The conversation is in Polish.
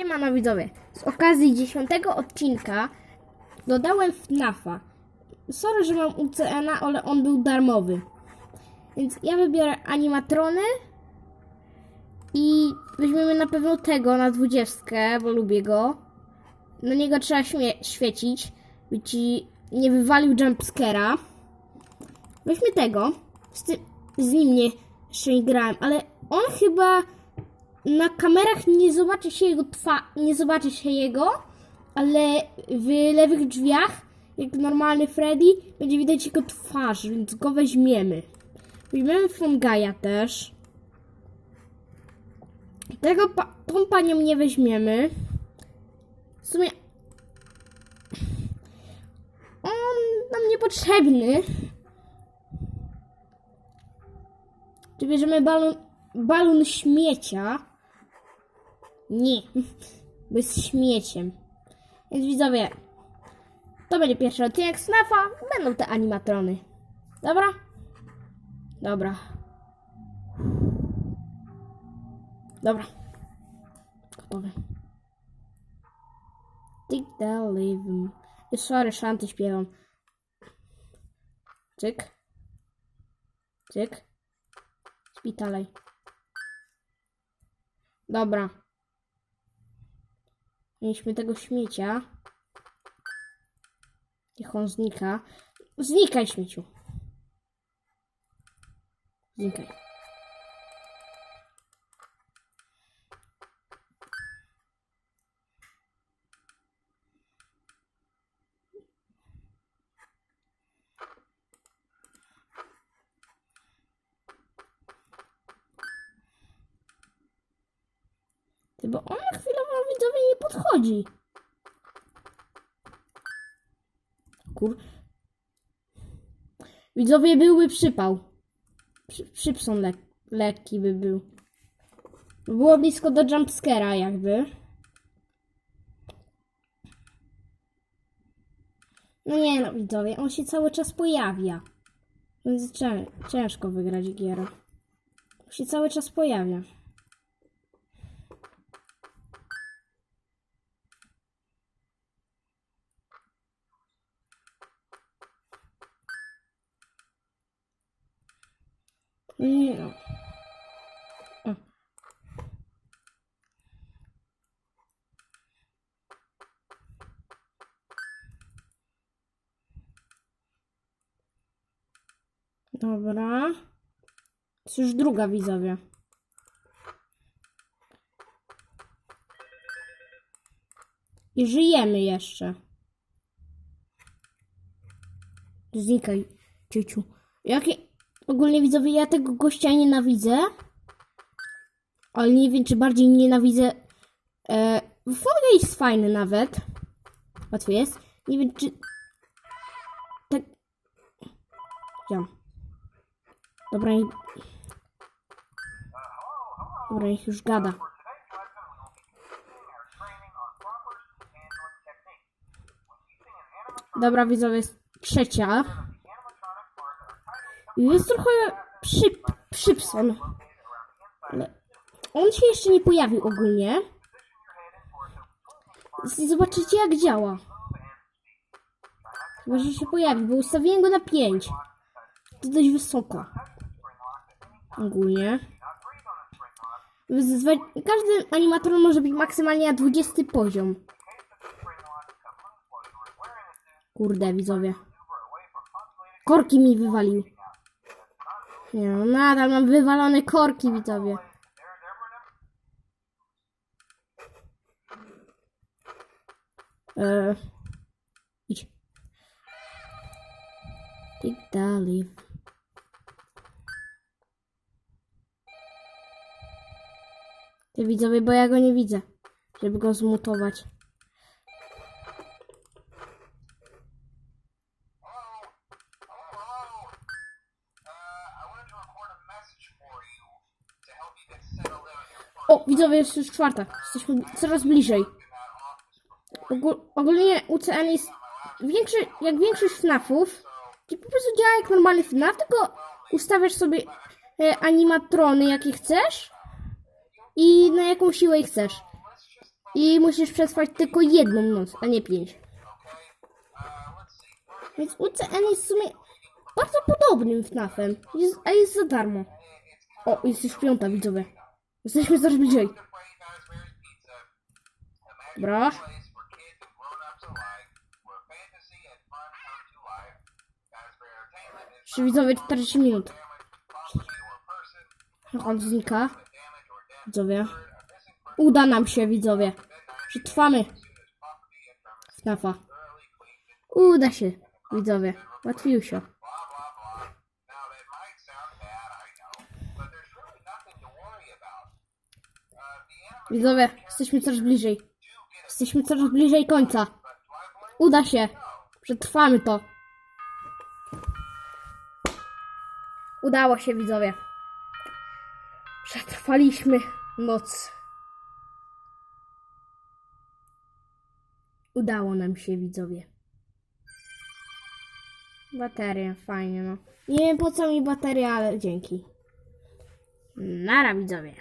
Siemano widzowie, z okazji dziesiątego odcinka dodałem FNAFa. Sorry, że mam UCN-a, ale on był darmowy. Więc ja wybiorę animatrony i weźmiemy na pewno tego na dwudziestkę, bo lubię go. Na niego trzeba świecić, by ci nie wywalił jumpscare'a. Weźmy tego. Z, z nim nie, jeszcze nie grałem, ale on chyba na kamerach nie zobaczy się jego twa, nie zobaczy się jego, ale w lewych drzwiach, jak normalny Freddy, będzie widać jego twarz, więc go weźmiemy. Weźmiemy Fungaja też. Tego pa, tą panią nie weźmiemy. W sumie on nam niepotrzebny. Czy bierzemy balon, balon śmiecia? Nie, bo jest śmieciem. Więc widzowie, to będzie pierwszy odcinek Snafa, będą te animatrony. Dobra? Dobra. Dobra. Gotowe. Tick the. I sorry, szanty śpiewam. Cyk. Cyk. Śpi dalej. Dobra. Mieliśmy tego śmiecia. Niech on znika. Znikaj, śmieciu. Znikaj. Bo on chwilowo widzowie nie podchodzi. Kur... Widzowie byłby przypał. Przy, lek, lekki by był. Było blisko do jumpscare'a jakby. No nie no widzowie, on się cały czas pojawia. Więc cię, ciężko wygrać gierę. On się cały czas pojawia. No. Dobra. Jest już druga widzowie. I żyjemy jeszcze. Znikaj, ciociu. Jakie... Ogólnie widzowie, ja tego gościa nienawidzę. Ale nie wiem, czy bardziej nienawidzę... E, Fall jest fajny nawet. Łatwy jest. Nie wiem, czy... Tak... Ja. Dobra, nie... Dobra, niech już gada. Dobra, widzowie, jest trzecia. Jest trochę przyp, przypson. On się jeszcze nie pojawił ogólnie. Zobaczycie jak działa. Chyba, że się pojawi, bo ustawiłem go na 5. To dość wysoko. Ogólnie. Każdy animator może być maksymalnie na 20 poziom. Kurde, widzowie. Korki mi wywalił. Nie no, nadal mam wywalone korki, widzowie. Eee, idź. Dalej. Ty widzowie, bo ja go nie widzę, żeby go zmutować. O, widzowie, jest już czwarta. Jesteśmy coraz bliżej. Ogól, ogólnie UCN jest większy, jak większość FNAFów. I po prostu działa jak normalny FNAF, tylko ustawiasz sobie e, animatrony, jakie chcesz i na jaką siłę chcesz. I musisz przetrwać tylko jedną noc, a nie pięć. Więc UCN jest w sumie bardzo podobnym FNAF-em, jest, a jest za darmo. O, jest już piąta, widzowie. Jesteśmy coraz bliżej. Dobra. Jeszcze widzowie 40 minut. On znika. Widzowie. Uda nam się, widzowie. Przetrwamy. FNAFa. Uda się, widzowie. Łatwiej się. Widzowie, jesteśmy coraz bliżej. Jesteśmy coraz bliżej końca. Uda się. Przetrwamy to. Udało się, widzowie. Przetrwaliśmy noc. Udało nam się, widzowie. Bateria, fajnie, no. Nie wiem po co mi bateria, ale dzięki. Nara, widzowie.